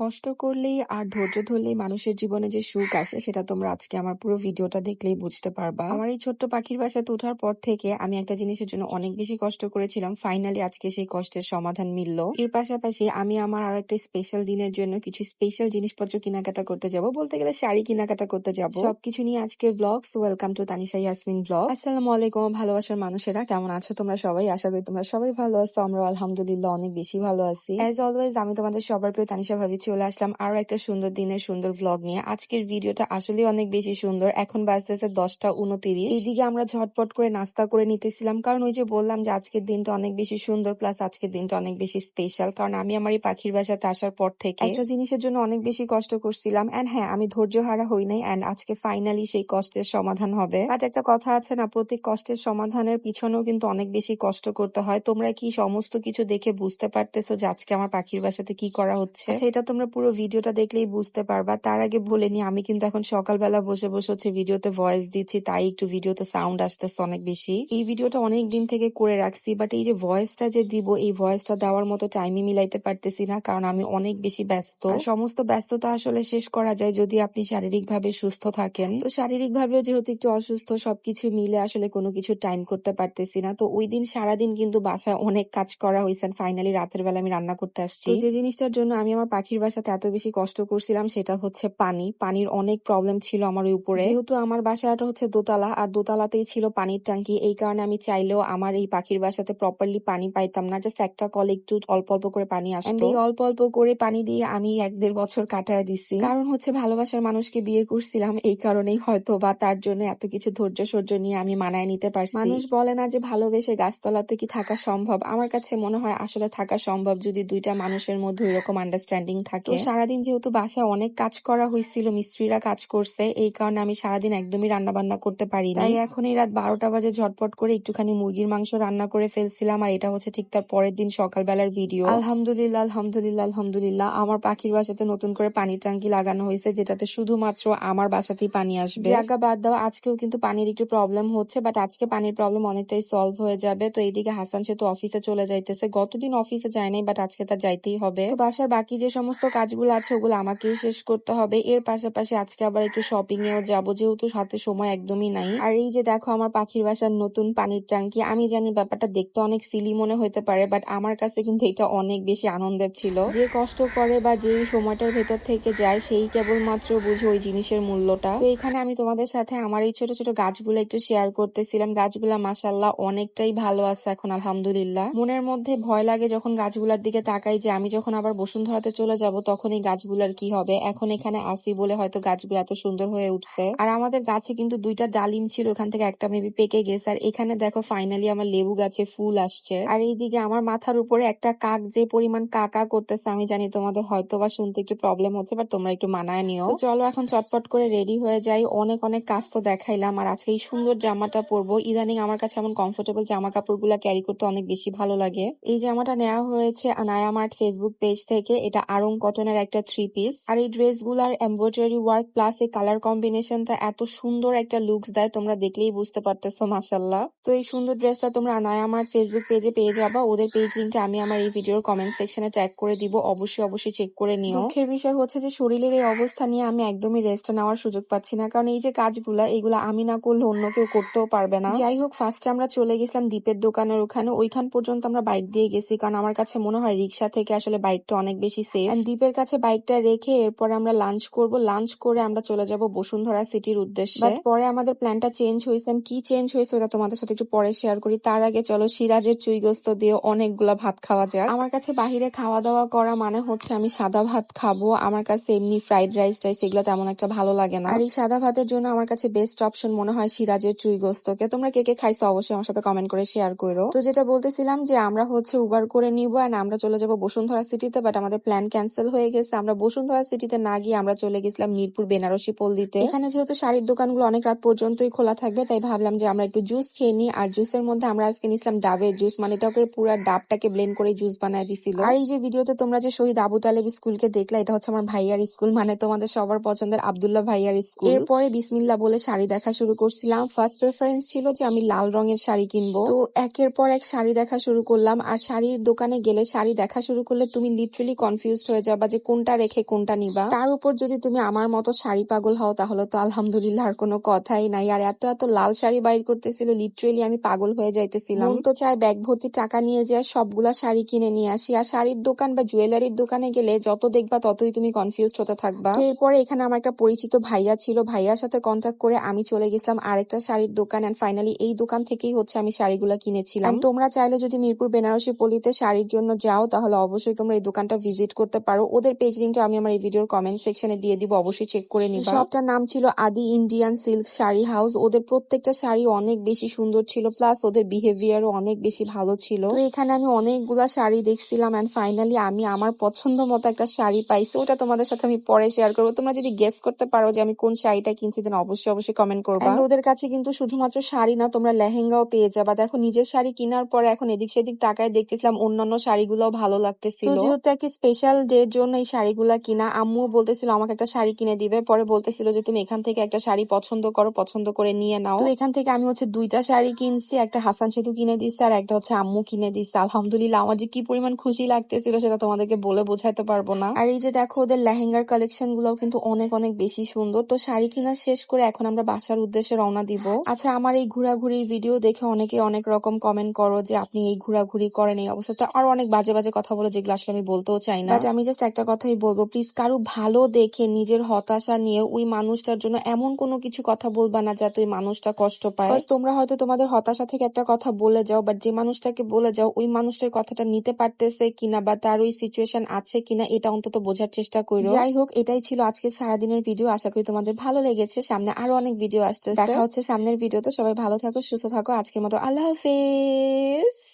কষ্ট করলেই আর ধৈর্য ধরলেই মানুষের জীবনে যে সুখ আসে, সেটা তোমরা আজকে আমার পুরো ভিডিওটা দেখলেই বুঝতে পারবা। আমার এই ছোট্ট পাখির বাসাতে ওঠার পর থেকে আমি একটা জিনিসের জন্য অনেক বেশি কষ্ট করেছিলাম। ফাইনালি আজকে সেই কষ্টের সমাধান মিলল। এর পাশাপাশি আমি আমার আর একটা স্পেশাল দিনের জন্য কিছু স্পেশাল জিনিসপত্র কেনাকাটা করতে যাব। বলতে গেলে শাড়ি কেনাকাটা করতে যাব। সবকিছু নিয়ে আজকের blog welcome to Tanisha Yasmin blog আসসালামু আলাইকুম ভালোবাসার মানুষেরা, কেমন আছো তোমরা সবাই? আশা করি তোমরা সবাই ভালো আছো। আমরা আলহামদুলিল্লাহ অনেক বেশি ভালো আছি। অ্যাজ অলওয়েজ আমি তোমাদের সবার প্রিয় তানিশা ভাবি। চলে আসলাম আরও একটা সুন্দর দিনের সুন্দর ভ্লগ নিয়ে। আজকের ভিডিওটা আসলে অনেক বেশি সুন্দর। এখন বাজতেছে দশটা উনতিরিশ। এইদিকে আমরা ঝটপট করে নাস্তা করে নিতেছিলাম। কারণ ওই যে বললাম যে আজকের দিনটা অনেক বেশি সুন্দর প্লাস আজকের দিনটা অনেক বেশি স্পেশাল কারণ আমি আমার এই পাখির বাসাতে আসার পর থেকে একটা জিনিসের জন্য অনেক বেশি কষ্ট করছিলাম। এন্ড হ্যাঁ আমি ধৈর্য হারা হই নাই। এন্ড আজকে ফাইনালি সেই কষ্টের সমাধান হবে। বাট একটা কথা আছে না প্রত্যেক কষ্টের সমাধানের পিছনেও কিন্তু অনেক বেশি কষ্ট করতে হয়। তোমরা কি সমস্ত কিছু দেখে বুঝতে পারতেছো যে আজকে আমার পাখির বাসাতে কি করা হচ্ছে? আচ্ছা এটা তোমরা পুরো ভিডিওটা দেখলেই বুঝতে পারবা। তার আগে বলে নি, আমি কিন্তু এখন সকালবেলা বসে বসে হচ্ছে ভিডিওতে ভয়েস দিচ্ছি, তাই একটু ভিডিওতে সাউন্ড আসতেছে অনেক বেশি। এই ভিডিওটা অনেক দিন থেকে করে রাখছি বাট এই যে ভয়েসটা যে দিব, এই ভয়েসটা দেওয়ার মতো টাইমই মিলাইতে পারতেছি না, কারণ আমি অনেক বেশি ব্যস্ত। সমস্ত ব্যস্ততা আসলে শেষ করা যায় যদি আপনি শারীরিক ভাবে সুস্থ থাকেন। তো শারীরিক ভাবেও যেহেতু একটু অসুস্থ, সবকিছু মিলে আসলে কোনো কিছু টাইম করতে পারতেছি না। তো ওই দিন সারাদিন কিন্তু বাসায় অনেক কাজ করা হয়েছে ফাইনালি রাতের বেলা আমি রান্না করতে আসছি। যে জিনিসটার জন্য আমি আমার পাখির বাসাতে এত বেশি কষ্ট করছিলাম সেটা হচ্ছে পানি। পানির অনেক প্রবলেম ছিল আমার ওই উপরে। যেহেতু আমার বাসাটা হচ্ছে দোতলা আর দোতলাতেই ছিল পানির ট্যাঙ্কি এই কারণে আমি চাইলেও আমার এই পাখির বাসাতে প্রপারলি পানি পাইতাম না। জাস্ট একটা কল একটু অল্প অল্প করে পানি আসতো। এই অল্প অল্প করে পানি দিয়ে আমি এক দেড় বছর কাটায় দিছি। কারণ হচ্ছে ভালোবাসার মানুষকে বিয়ে করছিলাম এই কারণেই হয়তো বা তার জন্য এত কিছু ধৈর্য সহ্য নিয়ে আমি মানায় নিতে পারছি। মানুষ বলে না যে ভালোবেসে গাছতলাতে কি থাকা সম্ভব। আমার কাছে মনে হয় আসলে থাকা সম্ভব যদি দুইটা মানুষের মধ্যে ওইরকম আন্ডারস্ট্যান্ডিং থাকে। সারাদিন যেহেতু বাসায় অনেক কাজ করা হয়েছিল মিস্ত্রিরা কাজ করছে এই কারণে আমি সারাদিন একদমই রান্না বান্না করতে পারি তাই এখন এই রাত বারোটা বাজে ঝটপট করে একটুখানি মুরগির মাংস রান্না করে ফেলছিলাম আর এটা হচ্ছে ঠিক তার পরের দিন সকালবেলার ভিডিও। আলহামদুলিল্লাহ আলহামদুলিল্লাহ আলহামদুলিল্লাহ। আমার পাখির বাসাতে নতুন করে পানির ট্যাঙ্কি লাগানো হয়েছে যেটাতে শুধুমাত্র আমার বাসাতেই পানি আসবে। জায়গা বাদ দাও আজকেও কিন্তু পানির একটু প্রবলেম হচ্ছে বাট আজকে পানির প্রবলেম অনেকটাই সলভ হয়ে যাবে। তো এইদিকে হাসান সে তো অফিসে চলে যাইতেছে। গতদিন অফিসে যায় নাই বাট আজকে তার যাইতেই হবে। বাসার বাকি যে সমস্ত কাজগুলো আছে, ওগুলো আমাকেই শেষ করতে হবে। এর পাশাপাশি আজকে আবার একটু শপিং এও যাব, যেহেতু হাতে সময় একদমই নাই। আর এই যে দেখো, আমার পাখির বাসার নতুন পানির ট্যাঙ্কি, আমি জানি ব্যাপারটা দেখতে অনেক সিলি মনে হতে পারে বাট আমার কাছে কিন্তু এটা অনেক বেশি আনন্দের ছিল। যে কষ্ট করে বা যেই সময়টার ভেতর থেকে যায়, সেই কেবলমাত্র বুঝে ওই জিনিসের মূল্যটা। তো এখানে আমি তোমাদের সাথে আমার এই ছোট ছোট গাছগুলো একটু শেয়ার করতেছিলাম। গাছগুলা মাসাল্লাহ অনেকটাই ভালো আছে এখন, আলহামদুলিল্লাহ। মনের মধ্যে ভয় লাগে যখন গাছগুলার দিকে তাকাই যে, আমি যখন আবার বসুন্ধরাতে চলে যাব তখন এই গাছগুলার কি হবে। এখন এখানে আসি বলে হয়তো গাছগুলো এত সুন্দর হয়ে উঠছে। আর আমাদের গাছে কিন্তু দুইটা ডালিম ছিল, ওখান থেকে একটা মেবি পেকে গেছে। আর এখানে দেখো ফাইনালি আমার লেবু গাছে ফুল আসছে। আর এইদিকে আমার মাথার উপরে একটা কাক, যে পরিমাণ কাকা করতেছে, আমি জানি তোমাদের হয়তো বা শুনতে একটু প্রবলেম হচ্ছে বাট তোমরা একটু মানায় নিও। চলো এখন চটপট করে রেডি হয়ে যাই। অনেক অনেক কাজ তো দেখাইলাম। আর আজকে এই সুন্দর জামাটা পরবো। ইদানিং আমার কাছে এমন কমফোর্টেবল জামা কাপড়গুলা ক্যারি করতে অনেক বেশি ভালো লাগে। এই জামাটা নেওয়া হয়েছে নায়া মার্ট ফেসবুক পেজ থেকে। এটা আরং কটনের একটা থ্রি পিস আর এই ড্রেসগুলার এমব্রয়ডারি ওয়ার্ক প্লাস এই কালার কম্বিনেশনটা এত সুন্দর একটা লুকস দেয় তোমরা দেখলেই বুঝতে পারতেছো মাসাল্লাহ তো এই সুন্দর ড্রেসটা তোমরা নায়া আমার ফেসবুক পেজে পেয়ে যাবা। ওদের পেজ লিঙ্কটা আমি আমার এই ভিডিওর কমেন্ট সেকশনে ট্যাগ করে দিব। অবশ্যই অবশ্যই চেক করে নিও। দুঃখের বিষয় হচ্ছে যে শরীরের এই অবস্থা নিয়ে আমি একদমই রেস্ট নেওয়ার সুযোগ পাচ্ছি না। কারণ এই যে কাজগুলা এগুলা আমি না করলে অন্য কেউ করতেও পারবে না। যাই হোক ফার্স্টে আমরা চলে গেছিলাম দ্বীপের দোকানের ওখানে। ওইখান পর্যন্ত আমরা বাইক দিয়ে গেছি। কারণ আমার কাছে মনে হয় রিক্সা থেকে আসলে বাইকটা অনেক বেশি সেফ দ্বীপের কাছে বাইকটা রেখে এরপরে আমরা লাঞ্চ করব। লাঞ্চ করে আমরা চলে যাব বসুন্ধরা সিটির উদ্দেশ্যে। পরে আমাদের প্ল্যানটা চেঞ্জ হয়েছে। কি চেঞ্জ হয়েছে ওটা তোমাদের সাথে একটু পরে শেয়ার করি। তার আগে চলো সিরাজের চুইগস্ত দিয়ে অনেকগুলা ভাত খাওয়া যায় আমার কাছে বাহিরে খাওয়া দাওয়া করা মানে হচ্ছে আমি সাদা ভাত খাব। আমার কাছে এমনি ফ্রাইড রাইস টাইস এগুলো তেমন একটা ভালো লাগে না। আর এই সাদা ভাতের জন্য আমার কাছে বেস্ট অপশন মনে হয় সিরাজের চুই গোস্তকে তোমরা কে কে খাইছো অবশ্যই আমার সাথে কমেন্ট করে শেয়ার করো। তো যেটা বলতেছিলাম যে আমরা হচ্ছে উবার করে নিবো এন্ড আমরা চলে যাব বসুন্ধরা সিটিতে বাট আমাদের প্ল্যান ক্যান্সেল হয়ে গেছে। আমরা বসুন্ধরা সিটিতে না গিয়ে আমরা চলে গেছিলাম মিরপুর বেনারসি পল্লিতে। এখানে যেহেতু শাড়ির দোকানগুলো অনেক রাত পর্যন্তই খোলা থাকবে তাই ভাবলাম যে আমরা একটু জুস খেয়ে নিই। আর জুসের মধ্যে আমরা আজকে নিছিলাম ডাবের জুস মানে এটাকে পুরো ডাবটাকে ব্লেন্ড করে জুস বানায় দিছিল। আর এই যে ভিডিওতে তোমরা যে শহীদ আবু তালেব স্কুলকে দেখলা এটা হচ্ছে আমার ভাইয়ার স্কুল মানে তোমাদের সবার পছন্দের আবদুল্লাহ ভাইয়ার স্কুল। এরপরে বিসমিল্লা বলে শাড়ি দেখা শুরু করছিলাম। ফার্স্ট প্রেফারেন্স ছিল যে আমি লাল রঙের শাড়ি কিনবো। তো একের পর এক শাড়ি দেখা শুরু করলাম। আর শাড়ির দোকানে গেলে শাড়ি দেখা শুরু করলে তুমি লিটারেলি কনফিউজড হয়ে যাবা যে কোনটা রেখে কোনটা নিবা। তার উপর যদি তুমি আমার মতো শাড়ি পাগল হও তাহলে তো আলহামদুলিল্লাহ আর কোনো কথাই নাই। আর এত এত লাল শাড়ি বাইর করতেছিল লিটারেলি আমি পাগল হয়ে যাইতেছিলাম। তো চায় ব্যাগ ভর্তি টাকা নিয়ে যায় সবগুলা শাড়ি কিনে নিয়ে আসি। আর শাড়ির দোকান বা জুয়েলারির দোকানে গেলে যত দেখবা ততই তুমি কনফিউজ হতে থাকবা। এরপরে এখানে আমার একটা পরিচিত ভাইয়া ছিল। ভাইয়ার সাথে কন্ট্যাক্ট করে আমি চলে গেছিলাম আরেকটা শাড়ির দোকান এন্ড ফাইনালি এই দোকান থেকেই হচ্ছে আমি শাড়িগুলো কিনেছিলাম। তোমরা চাইলে যদি মিরপুর বেনারসি পল্লীতে শাড়ির জন্য যাও তাহলে অবশ্যই তোমরা এই দোকানটা ভিজিট করতে পারো। ওদের পেজ লিঙ্কটা আমি আমার এই ভিডিওর কমেন্ট সেকশনে দিয়ে দিব অবশ্যই চেক করে নিবা। শপটার নাম ছিল আদি ইন্ডিয়ান সিল্ক শাড়ি হাউস ওদের প্রত্যেকটা শাড়ি অনেক বেশি সুন্দর ছিল প্লাস ওদের বিহেভিয়ারও অনেক বেশি ভালো ছিল। তো এখানে আমি অনেকগুলা শাড়ি দেখছিলাম এন্ড ফাইনালি আমি আমার পছন্দ মতো একটা শাড়ি পাইছি ওটা তোমাদের সাথে আমি পরে শেয়ার করব। তোমরা যদি গেস করতে পারো যে আমি কোন শাড়িটা কিনছি দেন অবশ্যই অবশ্যই কমেন্ট করব। ওদের কাছে কিন্তু শুধুমাত্র শাড়ি না তোমরা লেহেঙ্গাও পেয়ে যাবা। দেখো নিজের শাড়ি কেনার পরে এখন এদিক সেদিক তাকায় দেখতেছিলাম অন্যান্য শাড়িগুলোও ভালো লাগতেছিল। যেহেতু একটা স্পেশাল ডের জন্য এই শাড়িগুলা কিনা, আম্মুও বলতেছিল, আমাকে একটা শাড়ি কিনে দিবে। পরে বলতেছিল যে, তুমি এখান থেকে একটা শাড়ি পছন্দ করো, পছন্দ করে নিয়ে নাও। তো এখান থেকে আমি হচ্ছে দুইটা শাড়ি কিনছি, একটা হাসান সেতু কিনে দিচ্ছে আর একটা হচ্ছে আম্মু কিনে দিচ্ছে আলহামদুলিল্লাহ, আমার যে কি পরিমাণ খুশি লাগতেছিল সেটা তোমাদেরকে বলে বোঝাতে পারব না। আর এই যে দেখো, ওদের লেহেঙ্গার কালেকশন গুলোও কিন্তু অনেক অনেক বেশি সুন্দর। তো শাড়ি কিনা শেষ করে এখন আমরা বাসার উদ্দেশ্যে রওনা দিব। আচ্ছা আমার এই ঘোরাঘুরির ভিডিও দেখে অনেকে অনেক রকম কমেন্ট করো যে, আপনি এই ঘোরাঘুরি করেন এই অবস্থাতে। আর অনেক বাজে বাজে কথা বলো, যেগুলো আসলে আমি বলতেও চাই না। আমি জাস্ট একটা কথাই বলব। প্লিজ কারও ভালো দেখে নিজের হতাশা নিয়ে ওই মানুষটার জন্য এমন কোনো কিছু কথা বলবা না যাতে ওই মানুষটা কষ্ট পায়। তোমরা হয়তো তোমাদের হতাশা থেকে একটা কথা বলে যাও বাট যে মানুষটাকে বলে যাও ওই মানুষটার কথাটা নিতে পারতেছে কিনা বা তার ওই সিচুয়েশন আছে কিনা এটা অন্তত বোঝার চেষ্টা করো। যাই হোক এটাই ছিল আজকে সারাদিনের ভিডিও আশা করি তোমাদের ভালো লেগেছে। সামনে আরও অনেক ভিডিও আসতেছে। দেখা হচ্ছে সামনের ভিডিওতে সবাই ভালো থাকো সুস্থ থাকো। আজকের মতো আল্লাহ হাফেজ।